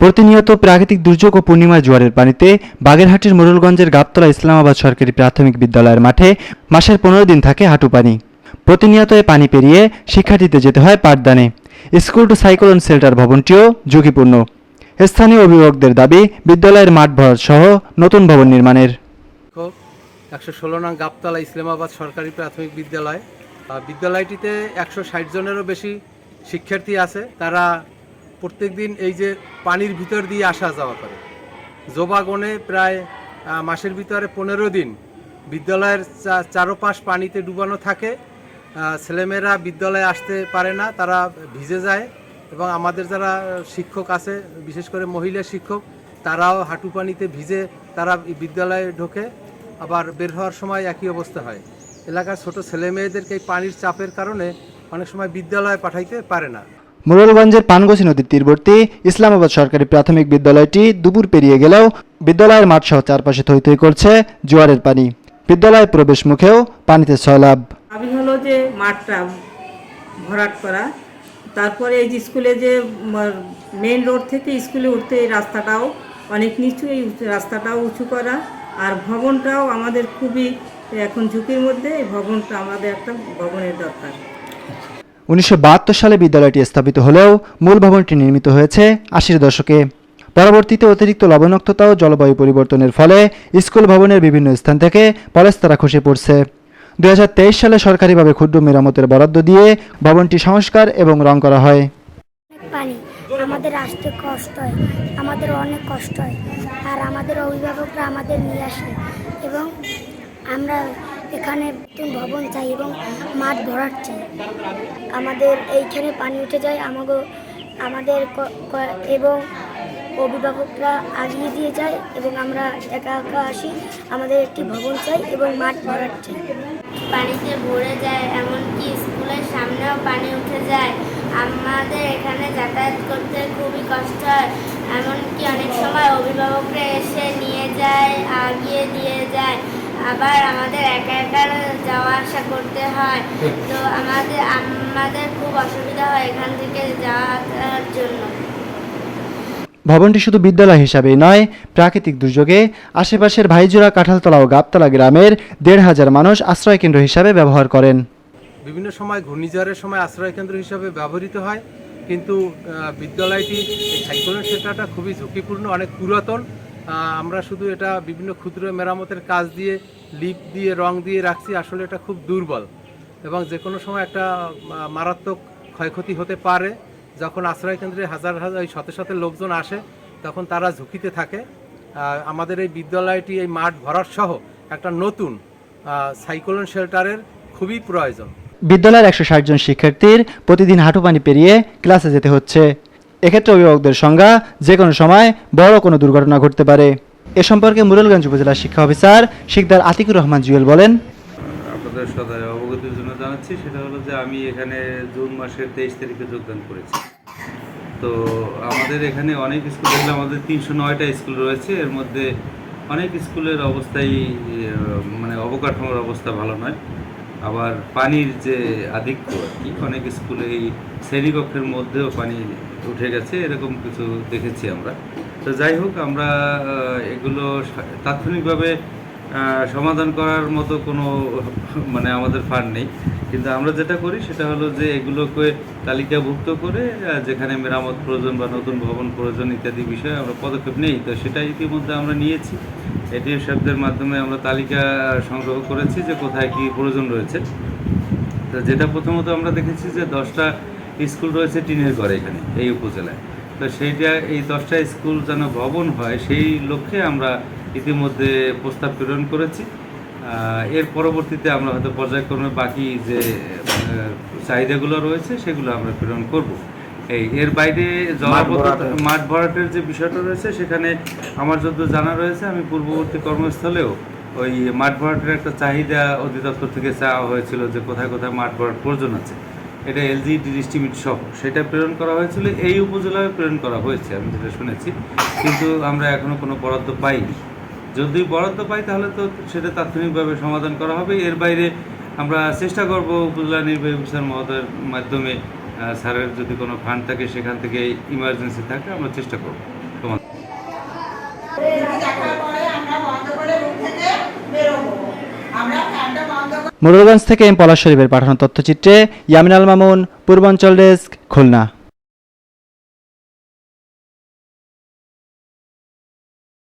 প্রতিনিয়ত প্রাকৃতিক দুর্যোগ ও পূর্ণিমা জোয়ারের পানিতে বাগেরহাটের মোরলগঞ্জের গাবতলা ইসলামাবাদ সরকারি প্রাথমিক বিদ্যালয়ের মাঠে মাসের পনেরো দিন থাকে হাঁটু পানি। প্রতিনিয়ত এ পানি পেরিয়ে শিক্ষার্থীতে যেতে হয় পাঠদানে। স্কুল টু সাইক্লোন শেল্টার ভবনটিও ঝুঁকিপূর্ণ। স্থানীয় অভিভাবকদের দাবি, বিদ্যালয়ের মাঠ ভরাট সহ নতুন ভবন নির্মাণের। একশো ষোলো নং গাবতলা ইসলামাবাদ সরকারি প্রাথমিক বিদ্যালয়। বিদ্যালয়টিতে একশো ষাট জনেরও বেশি শিক্ষার্থী আছে। তারা প্রত্যেকদিন এই যে পানির ভিতর দিয়ে আসা যাওয়া করে। জোবাগনে প্রায় মাসের ভিতরে পনেরো দিন বিদ্যালয়ের চারোপাশ পানিতে ডুবানো থাকে। ছেলেমেয়েরা বিদ্যালয়ে আসতে পারে না, তারা ভিজে যায় এবং আমাদের যারা শিক্ষক আছে, বিশেষ করে মহিলা শিক্ষক, তারাও হাঁটু পানিতে ভিজে তারা বিদ্যালয়ে ঢোকে। আবার বের হওয়ার সময় একই অবস্থা হয়। এলাকার ছোট ছেলে মেয়েদেরকে এই পানির চাপের কারণে অনেক সময় বিদ্যালয়ে পাঠাইতে পারে না। মোরলগঞ্জের পানগছি নদীর তীরবর্তী ইসলামাবাদ সরকারি প্রাথমিক বিদ্যালয়টি দুপুর পেরিয়ে গেলেও বিদ্যালয়ের মাঠ সহ চারপাশে থই থই করছে জোয়ারের পানি। বিদ্যালয়ের প্রবেশ মুখেও পানিতে সয়লাভ আমি হলো যে মাঠটা ভরাট করা। তারপরে এই যে স্কুলে যে মেন রোড থেকে স্কুলে উঠতে এই রাস্তাটাও অনেক নিচু, এই রাস্তাটাও উঁচু করা। আর ভবনটাও আমাদের খুবই এখন ঝুঁকির মধ্যে, এই ভবনটা আমাদের একটা ভবনের দরকার। উনিশশো বাহাত্তর সালে বিদ্যালয়টি স্থাপিত হলেও মূল ভবনটি নির্মিত হয়েছে আশির দশকে। পরবর্তীতে অতিরিক্ত লবণাক্ততা ও জলবায়ু পরিবর্তনের ফলে স্কুল ভবনের বিভিন্ন স্থান থেকে পলেস্তারা খসে পড়ছে। দু হাজার তেইশ সালে সরকারিভাবে ক্ষুদ্র মেরামতের বরাদ্দ দিয়ে ভবনটি সংস্কার এবং রং করা হয়। আমাদের আসতে কষ্ট হয়, আমাদের অনেক কষ্ট হয়, আর আমাদের অভিভাবকরা আমাদের নিয়ে আসে এবং আমরা এখানে ভবন চাই এবং মাঠ ভরাট চাই। আমাদের এইখানে পানি উঠে যায় আমাকে আমাদের এবং অভিভাবকরা আগিয়ে দিয়ে যায় এবং আমরা একা একা আসি। আমাদের একটি ভবন চাই এবং মাঠ ভরাট চাই। পানিতে ভরে যায়, এমনকি স্কুলের সামনেও পানি উঠে যায়। আমাদের এখানে যাতায়াত করতে খুবই কষ্ট হয়, এমনকি অনেক সময় অভিভাবকরা এসে নিয়ে যায়, আগিয়ে দিয়ে যায়। আবার আমাদের একা একা যাওয়া আসা করতে হয়। তো আমাদের আমাদের খুব অসুবিধা হয় এখান থেকে যাওয়ার জন্য। ভবনটি শুধু বিদ্যালয় হিসাবেই নয় প্রাকৃতিক দুর্যোগে আশেপাশের ভাইজোড়া কাঁঠালতলা ও গাবতলা গ্রামের দেড় হাজার মানুষ আশ্রয় কেন্দ্র হিসাবে ব্যবহার করেন। বিভিন্ন সময় ঘূর্ণিঝড়ের সময় আশ্রয় কেন্দ্র হিসাবে ব্যবহৃত হয় কিন্তু আহ, বিদ্যালয়টি এই সাইক্লোন শেল্টারটা খুবই ঝুঁকিপূর্ণ অনেক পুরাতন। আমরা শুধু এটা বিভিন্ন ক্ষুদ্র মেরামতের কাজ দিয়ে, লিপ দিয়ে, রং দিয়ে রাখছি, আসলে এটা খুব দুর্বল। এবং যে কোনো সময় একটা মারাত্মক ক্ষয়ক্ষতি হতে পারে, যখন আশ্রয় কেন্দ্রে হাজার হাজার, ওই শত শত লোকজন আসে, তখন তারা ঝুঁকিতে থাকে। আমাদের এই বিদ্যালয়টি, এই মাঠ ভরাট সহ একটা নতুন সাইক্লোন শেল্টারের খুবই প্রয়োজন। বিদ্যালয়ের একশো ষাট জন শিক্ষার্থীর প্রতিদিন হাঁটু পানি পেরিয়ে ক্লাসে যেতে হচ্ছে। এক্ষেত্রে অভিভাবকদের সংজ্ঞা যে কোনো সময় বড় কোনো দুর্ঘটনা ঘটতে পারে। এ সম্পর্কে মুরলগঞ্জ উপজেলা শিক্ষা অফিসার শিকদার আতিকুর রহমান জুয়েল বলেন, আপনাদের সদায় অবগতির জন্য জানাচ্ছি, সেটা হলো যে আমি এখানে জুন মাসের তেইশ তারিখে যোগদান করেছি। তো আমাদের এখানে অনেক স্কুল দেখলে আমাদের তিনশো নয়টা স্কুল রয়েছে, এর মধ্যে অনেক স্কুলের অবস্থাই মানে অবকাঠামোর অবস্থা ভালো নয়। আবার পানির যে আধিক্য আর কি, অনেক স্কুলে এই শ্রেণীকক্ষের মধ্যেও পানি উঠে গেছে, এরকম কিছু দেখেছি আমরা। তো যাই হোক, আমরা এগুলো তাৎক্ষণিকভাবে সমাধান করার মতো কোনো মানে আমাদের ফান্ড নেই। কিন্তু আমরা যেটা করি, সেটা হলো যে এগুলোকে তালিকাভুক্ত করে যেখানে মেরামত প্রয়োজন বা নতুন ভবন প্রয়োজন ইত্যাদি বিষয়ে আমরা পদক্ষেপ নেই। তো সেটা ইতিমধ্যে আমরা নিয়েছি। এটিএফ শব্দের মাধ্যমে আমরা তালিকা সংগ্রহ করেছি যে কোথায় কি প্রয়োজন রয়েছে। তো যেটা প্রথমত আমরা দেখেছি যে দশটা স্কুল রয়েছে টিনের ঘরে এখানে এই উপজেলায়। তো সেইটা এই দশটা স্কুল যেন ভবন হয় সেই লক্ষ্যে আমরা ইতিমধ্যে প্রস্তাব প্রেরণ করেছি। এর পরবর্তীতে আমরা হয়তো পর্যায়ক্রমে বাকি যে চাহিদাগুলো রয়েছে সেগুলো আমরা প্রেরণ করব। এই এর বাইরে জলাবদ্ধতা মাঠ ভরাটের যে বিষয়টা রয়েছে সেখানে আমার যত জানা রয়েছে আমি পূর্ববর্তী কর্মস্থলেও ওই মাঠ ভরাটের একটা চাহিদা অধিদপ্তর থেকে চাওয়া হয়েছিল যে কোথায় কোথায় মাঠ ভরাট প্রয়োজন আছে। এটা এলজি ডিস্ট্রিবিউট সহ। সেটা প্রেরণ করা হয়েছিল, এই উপজেলায় প্রেরণ করা হয়েছে, আমি যেটা শুনেছি। কিন্তু আমরা এখনও কোনো বরাদ্দ পাইনি। যদি বরাদ্দ পাই, তাহলে তো সেটা তাৎক্ষণিকভাবে সমাধান করা হবে। এর বাইরে আমরা চেষ্টা করব উপজেলা নির্বাহী অফিসার মহোদয়ের মাধ্যমে স্যারের যদি কোনো ফান্ড থাকে, সেখান থেকে ইমার্জেন্সি থাকে, আমরা চেষ্টা করব। তোমার মোরলগঞ্জ থেকে এম পলাশ শরীফের পাঠানো তথ্যচিত্রে ইয়ামিন আল মামুন পূর্বাঞ্চল ডেস্ক খুলনা।